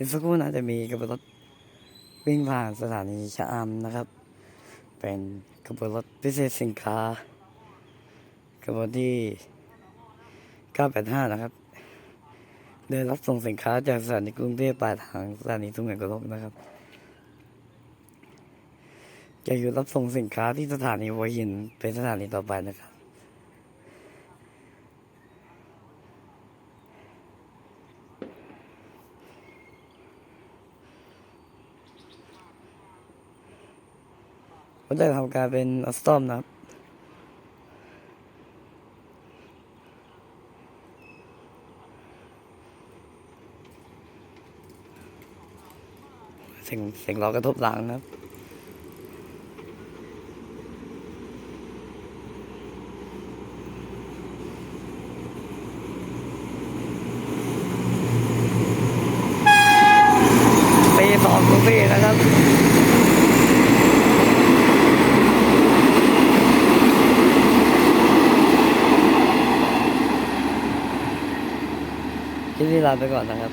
อีกสักครู่น่าจะมีกระบวนรถวิ่งผ่านสถานีชะอำนะครับ เป็นกระบวนรถพิเศษสินค้า กระบวนที่ 985 นะครับ เดินรับส่งสินค้าจากสถานีกรุงเทพปลายทางสถานีทุ่งเงินกระลกนะครับ จะอยู่รับส่งสินค้าที่สถานีหัวหินเป็นสถานีต่อไปนะครับ ก็จะทำการเป็นออสตอมนะครับ เสียงเสียงล้อกระทบหลังนะครับ ปีสองทุกปีนะครับ คลิปนี้ลาไปก่อนนะครับ